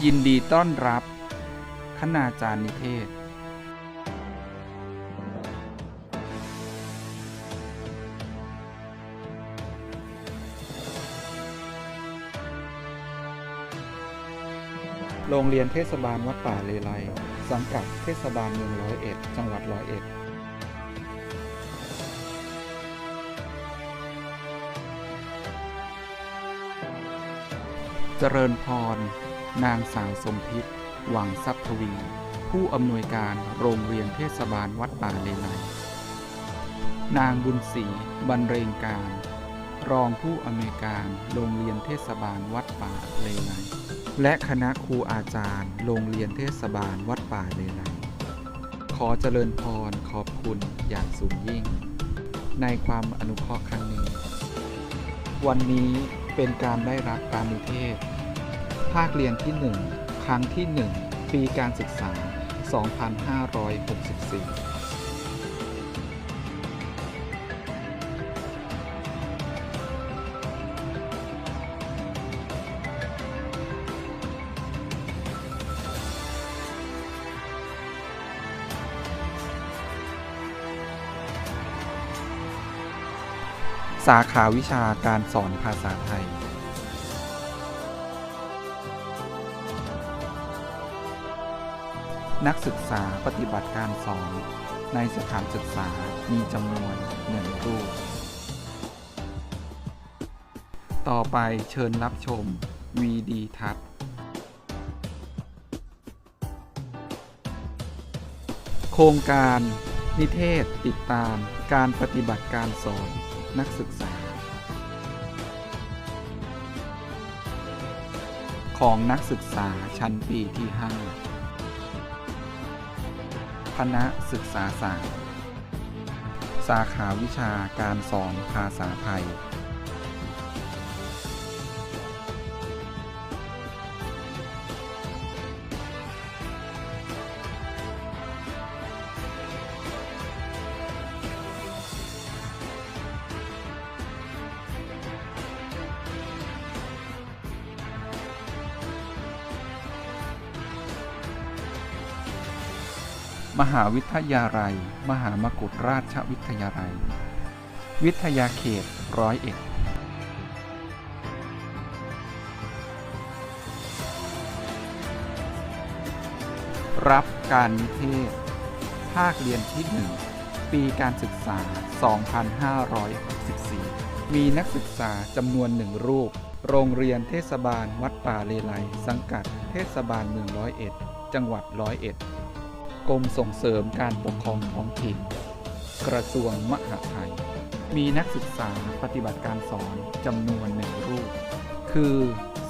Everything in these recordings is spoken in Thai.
ยินดีต้อนรับคณาจารย์นิเทศ โรงเรียนเทศบาลวัดป่าเลไลสังกัดเทศบาลเมืองร้อยเอ็ด จังหวัดร้อยเอ็ดเจริญพร นางสาวสมพิษหวังทรัพย์ทวี ผู้อำนวยการโรงเรียนเทศบาลวัดป่าเลไลนางบุญศรีบรรเรงการ รองผู้อำนวยการโรงเรียนเทศบาลวัดป่าเลไลและคณะครูอาจารย์ โรงเรียนเทศบาลวัดป่าเลไลขอเจริญพรขอบคุณอย่างสูงยิ่ง ในความอนุเคราะห์ครั้งนี้ วันนี้เป็นการได้รับการนิเทศ ภาคเรียนที่ 1 ครั้งที่ 1 ปีการศึกษา 2564สาขาวิชาการสอนภาษาไทย นักศึกษาปฏิบัติการสอนในสถานศึกษามีจำนวนหนึ่งรูป ต่อไปเชิญรับชมวีดีทัศน์โครงการนิเทศติดตามการปฏิบัติการสอนนักศึกษา ของนักศึกษาชั้นปีที่ 5 คณะศึกษาศาสตร์ สาขาวิชาการสอนภาษาไทย มหาวิทยาลัย มหามกุฏราชวิทยาลัย วิทยาเขตร้อยเอ็ดรับการนิเทศ ภาคเรียนที่ 1 ปีการศึกษา 2564 มีนักศึกษาจำนวนหนึ่งรูป โรงเรียนเทศบาลวัดป่าเลไลสังกัด เทศบาลเมืองร้อยเอ็ด จังหวัดร้อยเอ็ด กรมส่งเสริมการปกครองท้องถิ่น กระทรวงมหาดไทย มีนักศึกษาปฏิบัติการสอนจำนวนหนึ่งรูป คือ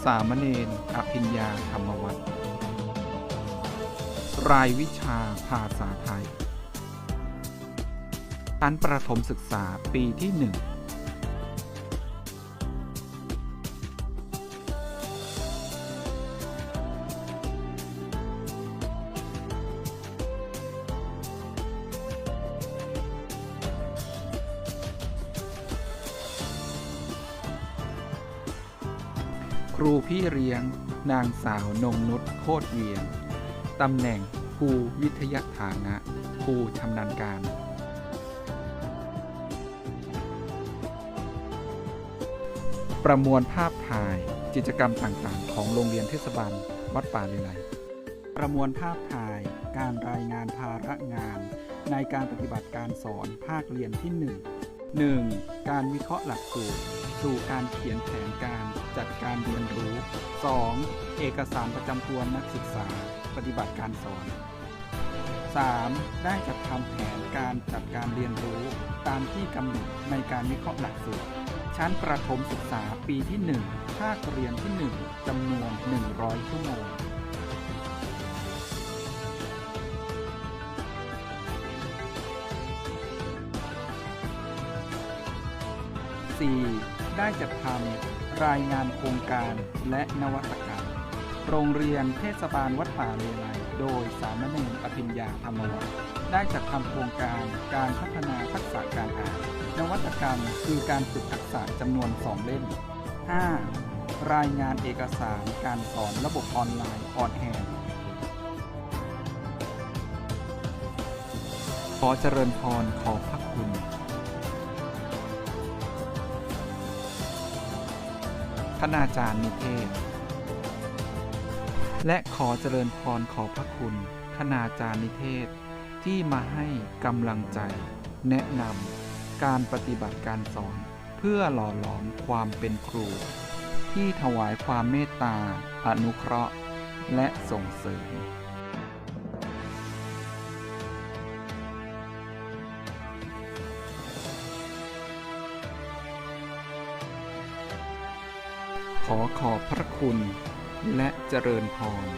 สามเณรอภิญญาธรรมวัตรรายวิชาภาษาไทยชั้นประถมศึกษาปีที่ 1 รูพี่เลี้ยง นางสาวนงนุชโคตรเวียง ตำแหน่งครูวิทยาฐานะครูชำนาญการประมวลภาพถ่ายกิจกรรมต่างๆ ของโรงเรียนเทศบาลวัดป่าเลไลประมวลภาพถ่ายการรายงานภาระงาน ในการปฏิบัติการสอนภาคเรียนที่ 1 1. การวิเคราะห์หลักสูตร สู่การเขียนแผนการ จัดการเรียนรู้ 2. เอกสารประจำตัวนักศึกษา ปฏิบัติการสอน 3. ได้จัดทำแผนการจัดการเรียนรู้ ตามที่กำหนดในการวิเคราะห์หลักสูตร ชั้นประถมศึกษาปีที่ 1 ภาคเรียนที่ 1จำนวน 100 ชั่วโมง 4. ได้จัดทำ รายงานโครงการและนวัตกรรม โรงเรียนเทศบาลวัดป่าเลไลโดยสามเณรอภิญญาธรรมวัฒน์ได้จัดทำโครงการการพัฒนาทักษะการอ่าน นวัตกรรมคือการฝึกทักษะจำนวน 2 เล่ม 5. รายงานเอกสารการสอนระบบออนไลน์ออนแฮนขอเจริญพรขอพระคุณ คณาจารย์นิเทศ และขอเจริญพรขอพระคุณ คณาจารย์นิเทศ ที่มาให้กำลังใจ แนะนำการปฏิบัติการสอน เพื่อหล่อหลอมความเป็นครู ที่ถวายความเมตตา อนุเคราะห์ และส่งเสริม ขอขอบพระคุณและเจริญพร